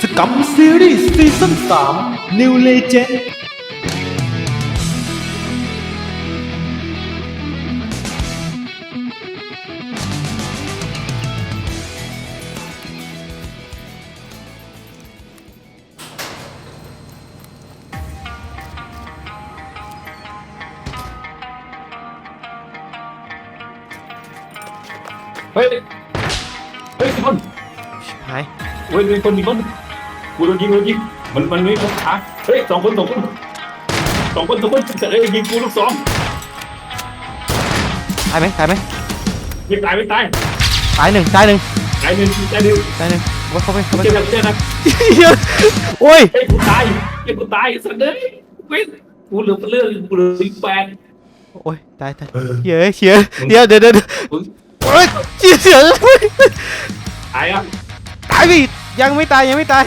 สกัมซีรีส์ซีซั่น3 New Legend เฮ้ย เฮ้ยมีคนหาย เฮ้ยมีคนมีคนกูโดนยิงโดนยิงมันมันไม่คนขาเฮ้ยสองคนสองคนสองคนสองคนเฮ้ยยิงกูลูกสองตายไหมตายไหมไม่ตายไม่ตายตายหนึ่งตายหนึ่งตายหนึ่งตายหนึ่งตายหนึ่งเข้าไปเข้าไปเจ็บเข้านะไปเจ็บนะโอ้ยเฮ้ยกูตายเฮ้ยกูตายสัตว์เลยเว้ยกูเหลือเลือดกูเหลือสิบแปดโอ้ยตายตายเออเหี้ยเฉียเดี๋ยวเดี๋ยวเดี๋ยวมึงโอ้ยเฉียเฉียตายอะตายไป ยังไม่ตายยังไม่ตาย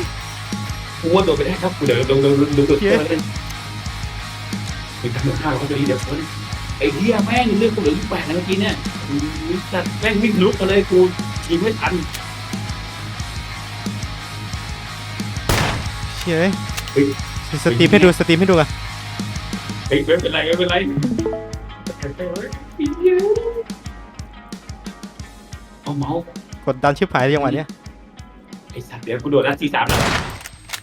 กูว่าโดนไปได้ครับกูเดี๋ยวโดนโดนโดนโดนโดนเล่นไปทำข้าวเขาจะดีเดี๋ยวคนไอ้เหี้ยแม่งเลือดกูเหลือสิบแปดนะเมื่อกี้เนี่ยสัตว์แม่งวิ่งลุกมาเลยกูยิงไม่ทันเฉียเฮ้ยสตรีมให้ดูสตรีมให้ดูกันเฮ้ยไม่เป็นไรไม่เป็นไรเอาเมาส์กดดันชิบหายจังหวะเนี้ย ไอ้สัตว์เดี๋ยวกูโดดนะสี่สามนะ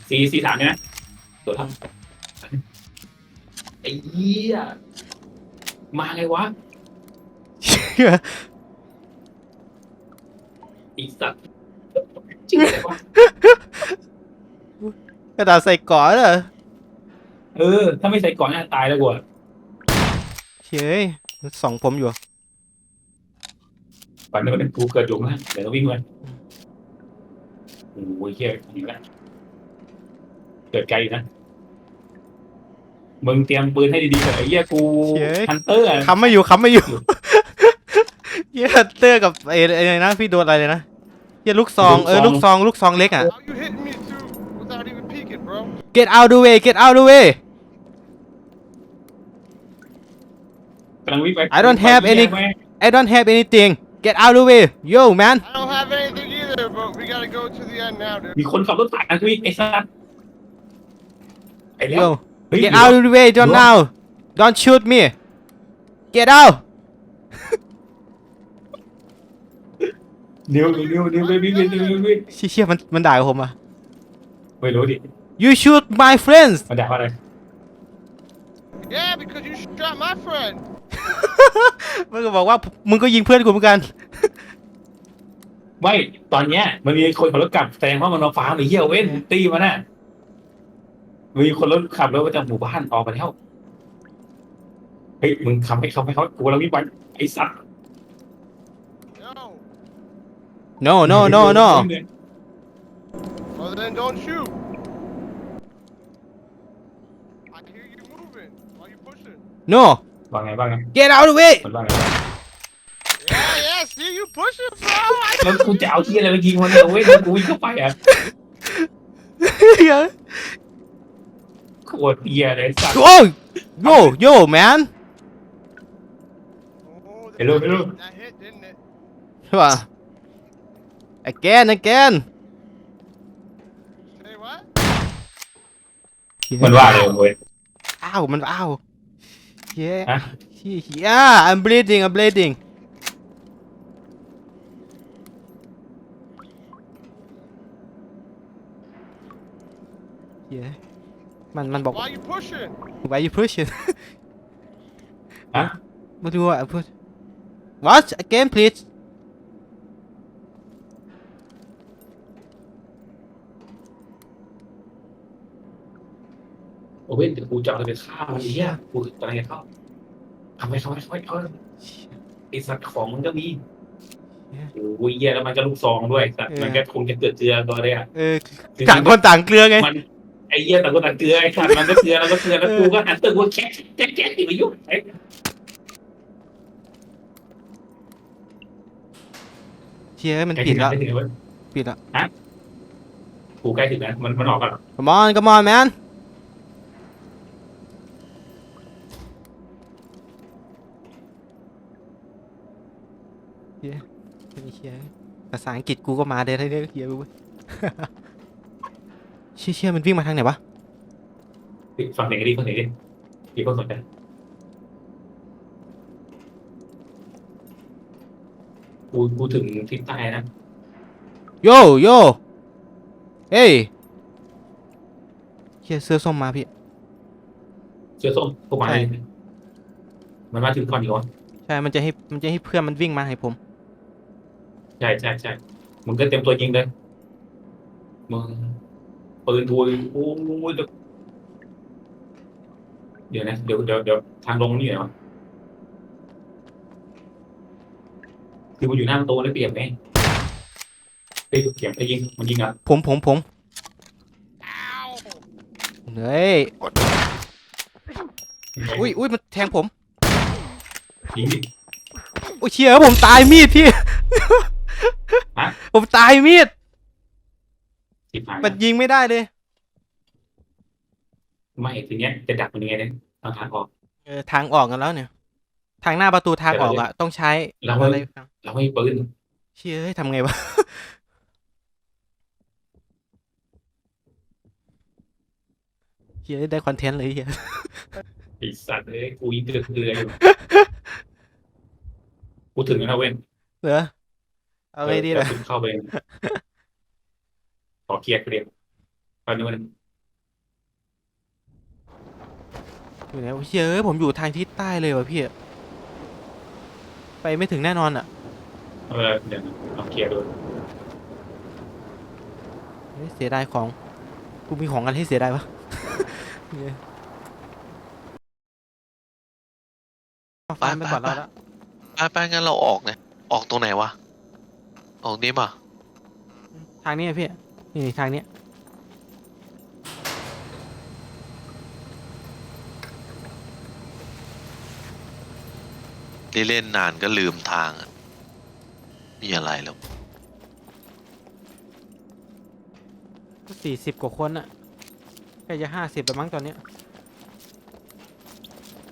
สี่สี่สามเนี่ยนะโดดทำไอ้เหี้ยมาไงวะเหี้ยไอ้สัตว์จริงเลยวะกระดาษใส่ก่อนเหรอเออ ถ้าไม่ใส่ก่อนน่าตายแล้วกูอะเฉียส่องผมอยู่ก่อนเดี๋ยวนั้นกูเกิดจุกนะเดี๋ยวก็วิ่งเลย โอ้ยเหี้ยยิงละเกิดไกลอยู่นะ มึงเตรียมปืนให้ดีๆเถอะไอ้เหี้ยกูฮันเตอร์อะคำไม่อยู่คำไม่อยู่เหี้ยเตอร์กับไอ้ไอ้นะพี่โดนอะไรเลยนะเหี้ยลูกซองเออลูกซองลูกซองเล็กอะ How you hitting me through without even peeking, bro? get out the way get out the way กำลังวิ่งไป I don't have any- I don't have anything get out the way yo man I don't have anything either, but we gotta go to the end now, dude. มีคนขับรถผ่านกูอีกไอ้สัสไอ้เลี้ยว yo เฮ้ย get out of the way don't now don't shoot me get out เดี๋ยวเดี๋ยวเดี๋ยวเดี๋ยวเดี๋ยวเดี๋ยวเดี๋ยวเดี๋ยวเชี่ยเชี่ยมันมันด่าผมอะ ไม่รู้ดิ you shoot my friends มันด่าว่าอะไร Yeah, because you shot my friend. มันก็บอกว่ามึงก็ยิงเพื่อนกูเหมือนกัน ไม่ตอนเนี้ย มันมีคนขับรถกลับแสดงว่ามันมาฟาร์มไอ้เหี้ยเว้นตีมันน่ะมีคนรถขับรถมาจากหมู่บ้านออกไปแล้วเฮ้ยมึงขับให้เขาให้เขากูเราวิ่งไปไอ้สัส No. no no no no Well, then don't shoot. I hear you moving while you pushing. no ว่าไงว่าไง get out of the way มันว่าไง Yeah, yeah, see you pushing, bro. I แล้วกูจะเอาที่อะไรไปยิงมันเนี่ยเว้ยกูวิ่งเข้าไปอะโคตรเหี้ยเลยสัส oh yo yo man Oh, that- Hello, hello. That hit, didn't it? ใช่ป่ะ again again Say what? มันว่าเลยเว้ย อ้าว มันอ้าวเย้ฮะเย้ I'm bleeding I'm bleeding เยอะมันมันบอก Why you pushing? why you pushing อะ ไม่รู้อะ push watch again please Ủa biết thì cụ chọn là việc khao gì á cụ toàn là khao à mày thôi thôi thôi ไอสัตว์ของมันก็มีโอ้ยเหี้ยแล้วมันก็ลูกซองด้วยสัตว์มันก็คงจะเกิดเจือก็ได้อะเออต่างคนต่างเกลือไงมัน ไอ้เหี้ยต่างคนต่างเกลือไอ้สัตว์มันก็เกลือแล้วก็เกลือแล้วกูก็หันตึกกูแค่แค่แค่ติดไปยุ่งไอ้เชี่ยมันใกล้ปิดแล้วปิดแล้วกูใกล้ถึงแล้วมันมันออกกัน come on come on man เชี่ยไอ้เชียภาษาอังกฤษกูก็มาเด้ได้เด้เฮียเว้ย เชี่ยเชี่ยมันวิ่งมาทางไหนวะฟังเสียงดิฟังเสียงดิมีคนสนใจกูกูถึงทิศใต้นะโยโยเอ้ยเชี่ยเสื้อส้มมาพี่ เสื้อส้มพวกมาใช่ เลยมันมาถึงก่อนอีกวะใช่มันจะให้มันจะให้เพื่อนมันวิ่งมาให้ผม ใช่ใช่ใช่มึงก็เต็มตัวยิงเลยมึง ปืนทูยโอ้ยเดี๋ยวนะเดี๋ยวเดี๋ยวเดี๋ยวทางลงนี่เหรอคือมันอยู่หน้าประตูแล้วเปรียบไงเฮ้ยเปรียบไปยิงมันยิงอะผมผมผม Ow! เฮ้ยอุ้ยอุ้ยมันแทงผมยิงดิอุ้ยเชี่ยผมตายมีดพี่ฮะผมตายมีด สิบหายมันยิงไม่ได้เลย ไม่ทีเนี้ยจะดักมันยังไงเนี่ยทางทางออก เออทางออกกันแล้วเนี่ย ทางหน้าประตูทางออกอะต้องใช้เราอะไรเราไม่มีปืนเชี่ยเฮ้ยทำไงวะเชี่ยได้คอนเทนต์เลยเฮียไอสัตว์เอ้ยกูยิงเกลือเกลืออยู่กูถึงแล้วนะเว้นเหรอเอาไงดีล่ะกระสุนเข้าไป ขอเคลียร์เคลียร์ตอนนี้มันอยู่ไหนวะเชี่ยเอ้ยผมอยู่ทางทิศใต้เลยวะพี่ ไปไม่ถึงแน่นอนอะเออเดี๋ยวลองเคลียร์ดูเฮ้ยเสียดายของ กูมีของกันให้เสียดายวะเนี่ยเอาฟาร์มไปก่อนเราละไปไปงั้นเราออกเนี่ยออกตรงไหนวะ ออกนี้ป่ะ ทางนี้อะพี่ นี่ทางนี้ได้เล่นนานก็ลืมทางอะมีอะไรแล้ว สี่สิบกว่าคนอะใกล้จะห้าสิบแล้วมั้งตอนเนี้ย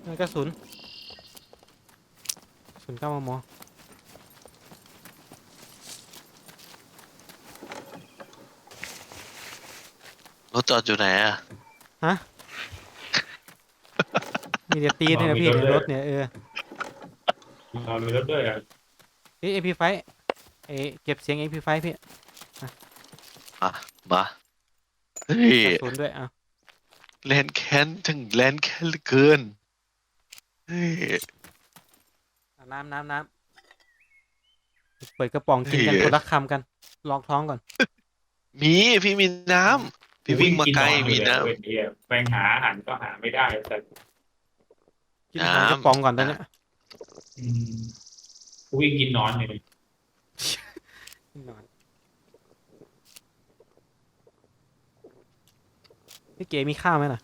นั่นกระสุนกระสุนเก้ามม ถจอดอยู่ไหนอะมีเดียตีนเนี่ยนะพี่ในรถเนี่ยเออนอนมีรถด้วยอะเอ้เอพีไฟเอเก็บเสียงเอพีไฟพี่มาเฮ้ยกระสุนด้วยอะแลนแค้นถึงแลนแค้นเหลือเกินเฮ้ยอะน้ำน้ำน้ำเปิดกระป๋องกินกันเฮ้ย คนละคำกันลองท้องก่อน มีพี่มีน้ำ พี่วิ่งมาไกลมีน้เว้ยเหี้ยแปลงหาอาหารก็หาไม่ได้แต่กินของกระป๋องก่อนตอนเนี้ยอืมกูวิ่งกินนอนเลย นอนพี่เก๋มีข้าวไหมล่ะ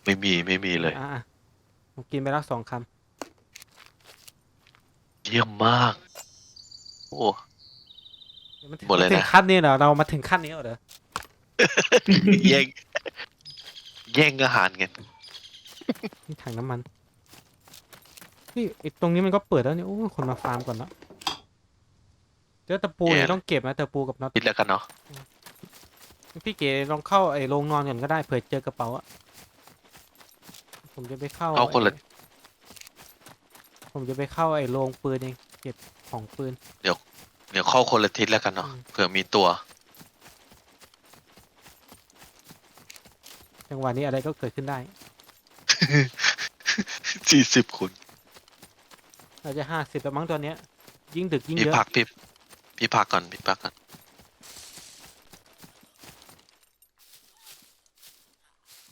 ำไม่มีไม่มีเลย อะอะผมกินไปแล้วสองคเยี่ยมมาก โอ้ำ มันถึงหมดเลยนะ ถึงขั้นนี้เหรอเรามาถึงขั้นนี้แล้วเหรอแย่งแย่งอาหารกันนี่ถังน้ำมันนี่ไอ้ตรงนี้มันก็เปิดแล้วนี่โอ้คนมาฟาร์มก่อนแล้วเจอตะปูเนี่ยต้องเก็บนะตะปูกับน็อตคิดแล้วกันเนาะพี่เก๋ลองเข้าไอ้โรงนอนก่อนก็ได้เผื่อเจอกระเป๋าอะผมจะไปเข้าเอาคนละไอ้ผมจะไปเข้าไอ้โรงปืนเองเก็บของปืนเดี๋ยว เข้าคนละทิศแล้วกันเนาะอืมเผื่อมีตัว จังหวะนี้อะไรก็เกิดขึ้นได้ สี่สิบคนเราจะห้าสิบแล้วมั้งตอนเนี้ย ยิ่งดึกยิ่งพี่เยอะพักพี่พี่พักก่อนพี่พักก่อน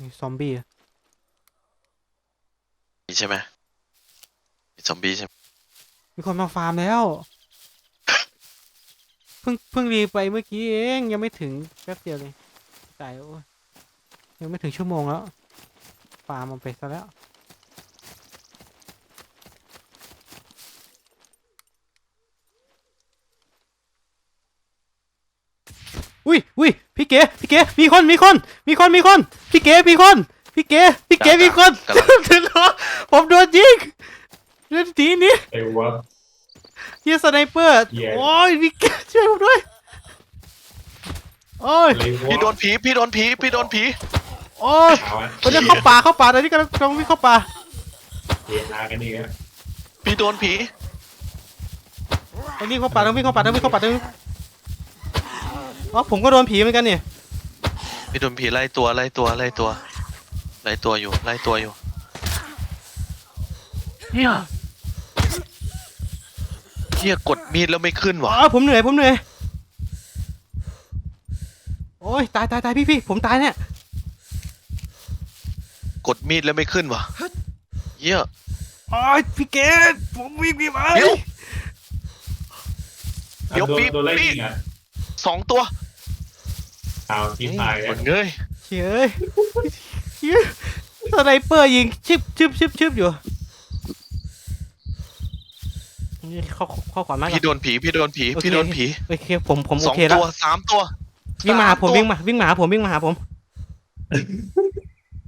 มีซอมบี้อะมีใช่ไหมมีซอมบี้ใช่ไหมมีคนมาฟาร์มแล้ว เพิ่งเพิ่งรีไปเมื่อกี้เองยังไม่ถึงแป๊บเดียวเลยตายโอ้ยยังไม่ถึงชั่วโมงแล้วฟาร์มมันไปซะแล้วอุ้ยอุ้ยพี่เก๋พี่เก๋มีคนมีคนมีคนมีคนพี่เก๋มีคนพี่เก๋พี่เก๋มีคนกำลังถึงแล้วผมโดนยิงเรื่องทีนี้ไอ้วะ เฮียสไนเปอร์ เหี้ย โอ้ยพี่เก๋ช่วยผมด้วย โอ้ยอะไรวะพี่โดนผี พี่โดนผี พี่โดนผี โอ้ยเอาอะมันจะเข้าป่าเข้าป่าตอนนี้กำลังกำลังวิ่งเข้าป่าเสียทางกันนี่ครับพี่โดนผี ต้องวิ่งเข้าป่าต้องวิ่งเข้าป่าต้องวิ่งเข้าป่าต้องวิ่งอ๋อผมก็โดนผีเหมือนกันนี่พี่โดนผีไล่ตัวไล่ตัวไล่ตัวไล่ตัวอยู่ไล่ตัวอยู่ เนี่ย เฮียกดมีดแล้วไม่ขึ้นอ๋วะอผมเหนื่อยผมเหนื่อยโอ้ยตายตายตายพี่พี่ผมตายเนี่ยกดมีดแล้วไม่ขึ้นวะเฮียโอ้ยพี่เกดผมวิ่งพี่ไปเดี๋ยวเดี๋ยวโดนปี๊บโดนไล่ปี๊ยิบงอะสองตัวเอาทีมตายคแล้วนเงยเฮ้ยเฮ้ยสไนเปอร์ยิงชิบชิบชิบชิบอยู่ นี่เข้าเข้าขวามากพี่โดนผีพี่โดนผีโอเคพี่โดนผีโอเคผมผมสโอองเคแล้ตัววสามตัววิ่งมาหาผมสวิ่งตัวมาวิ่งมาหาผมวิ่งมาหาผม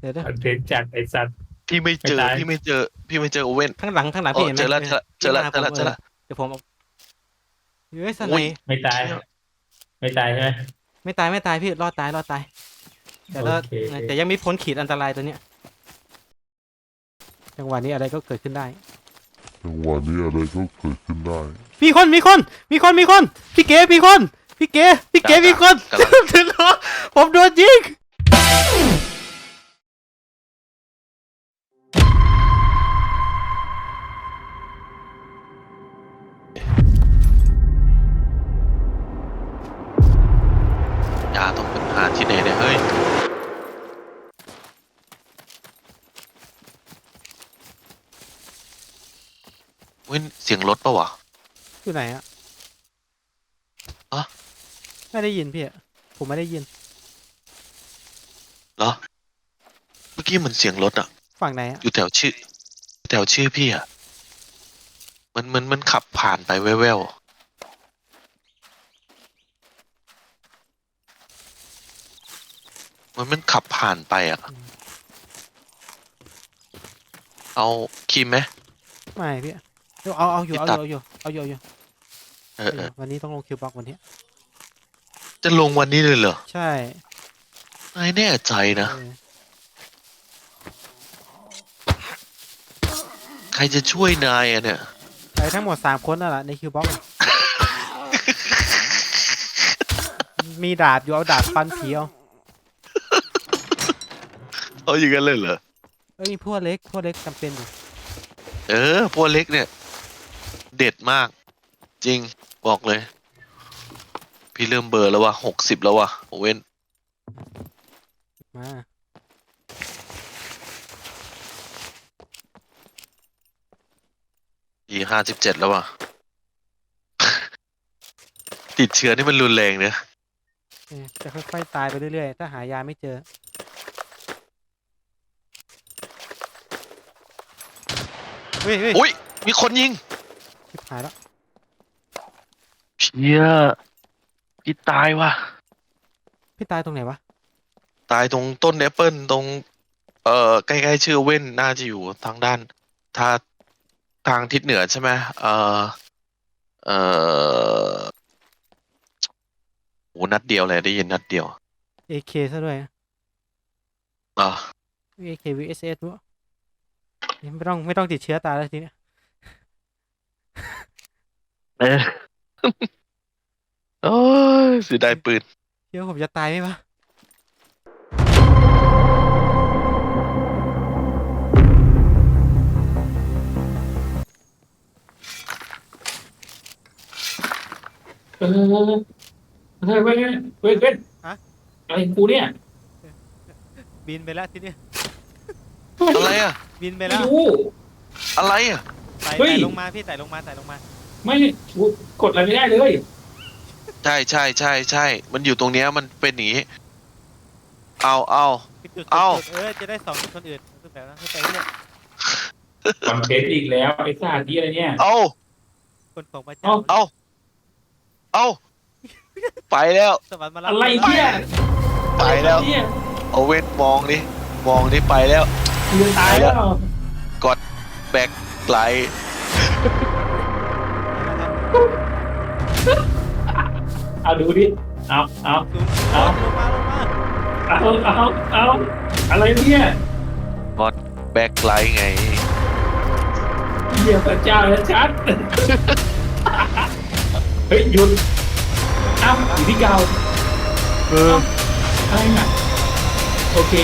เดี๋ยวเดี๋ยวคอนเทนต์จัดไอ้สัตว์พี่ไม่เจอไม่ตายพี่ไม่เจอ พี่ไม่เจอโอเว่นข้างหลังข้างหลังอ๋พี่อเห็นไหมเจอแล้วเจอแล้วเจอแล้วเจอแล้วเจอแล้วเดี๋ยวผมเอาเฮ้ยสอุ้ไนยไม่ตาย ไม่ตายใช่ไหมไม่ตายไม่ตายพี่รอดตายรอดตายแต่รอดโอเคแต่ยังไม่พ้นขีดอันตรายตัวเนี้ยจังหวะนี้อะไรก็เกิดขึ้นได้ จังหวะนี้อะไรก็เกิดขึ้นได้ มีคนมีคนมีคนมีคน พี่เก๋มีคน พี่เก๋พี่เก๋มีคนกำลังถึงแล้วผมโดนยิงยาต้องเป็นหาที่ไหนเนี่ยเฮ้ย เว้นเสียงรถปะวะ อยู่ไหนอะอะ ไม่ได้ยินพี่อะผมไม่ได้ยิน เหรอ เมื่อกี้เหมือนเสียงรถอะฝั่งไหนอะอยู่แถวชื่อแถวชื่อพี่อะมันมันมันขับผ่านไปแว่วๆมันมันขับผ่านไปอะเอาครีมไหมไม่พี่เดี๋ยว เอาเอาอยู่พี่เอาตัดอยู่เอาอยู่เอาอยู่เอเอาออเอยู่อวันนี้ต้องลงคิวบ็อกวันนี้ จะลงวันนี้เลยเหรอใช่นายแน่ใจนะเออใครจะช่วยนายอะเนี่ยไปทั้งหมดสามคนนั่นแหละในคิวบ็อกมีดาบอยู่เอาดาบฟันผีเอาเอาอย่างนั้นเลยเหรอเอ้ยพวกเล็กพวกเล็กจำเป็นอยู่เออพวกเล็กเนี่ย เด็ดมาก จริงบอกเลย พี่เริ่มเบลอร์แล้วว่ะหกสิบแล้วว่ะโอเว่นมาอีห้าสิบเจ็ดแล้วว่ะติดเชื้อนี่มันรุนแรงเนอะเออจะค่อยๆตายไปเรื่อยๆ ถ้าหายาไม่เจอ เฮ้ยเฮ้ยอุ้ยมีคนยิงชิบหายแล้วเชี่ยพี่ตายว่ะ พี่ตายตรงไหนวะตายตรงต้นแอปเปิลตรง เอ่อใกล้ๆชื่อเว่นน่าจะอยู่ทางด้านถ้าทางทิศเหนือใช่ไหมเอ่อเอ่อโหนัดเดียวเลยได้ยินนัดเดียว AK ซะด้วยอะ AK VSS ด้วยไม่ต้องไม่ต้องติดเชื้อตายแล้วทีเนี้ย เออโอ้ยเสียดายปืนเดี๋ยวผมจะตายไหมวะเออเฮ้ยเว้ยเว้ยเว้ยเว้ยอะไรของกูเนี่ยบินไปแล้วทีเนี้ยอะไรอะ บินไปไม่แล้วรู้ อะไรอะไต่เฮ้ย ไต่ลงมาพี่ไต่ลงมาไต่ลงมา ไม่กูกดอะไรไม่ได้เลยใช่ใช่ใช่ใช่ มันอยู่ตรงเนี้ยมันเป็นอย่างนี้ เอาเอาจุดจุดเอ้าจุดเออจะได้สองคนอื่นคือแบบนั้นคือไปเรื่อยคอนเทนต์อีกแล้วไอ้ซ่าที่อะไรเนี่ย เอาคนของพระเอ้าเจ้าเอาเอาไปแล้ว สวรรค์มารับอะไรเนี่ยไปแล้วเนี่ยโอเว่นมองดิมองดิไปแล้ว กูจะตายแล้วแบกไกล เอาดูดิเอาเอาซูเอาลงมาลงมาเอาเอาเอาอะไรเนี่ยมอดแบ็คไลท์ไงเหี้ยพระเจ้าชัดเฮ้ยหยุดเอ้าอยู่ที่เก่าเอออะไรน่ะโอเค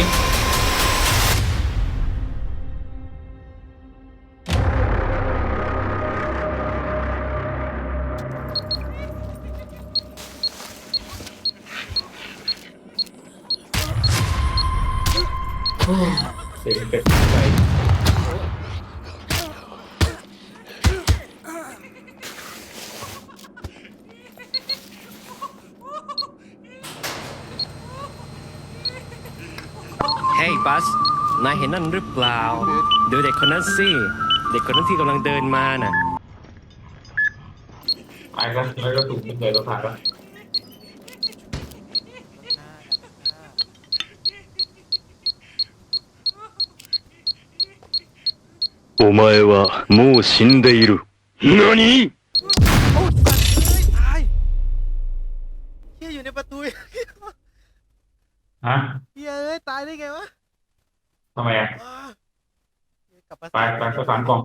เสียงเป็ดไปเฮ้ยบัส นายเห็นนั่นหรือเปล่า ดูเด็กคนนั้นสิ เด็กคนนั้นที่กำลังเดินมาน่ะไปแล้วแล้วก็ถูกเลยเราผ่านแお前はもう死んでいる。何 โอ้สัตว์เอ้ยตายเฮียอยู่ในประตู ฮะ เฮียเอ้ยตายได้ไงวะ ทำไมอ่ะ อ้าเหี้ยกลับมา ไปไปประสานกล่อง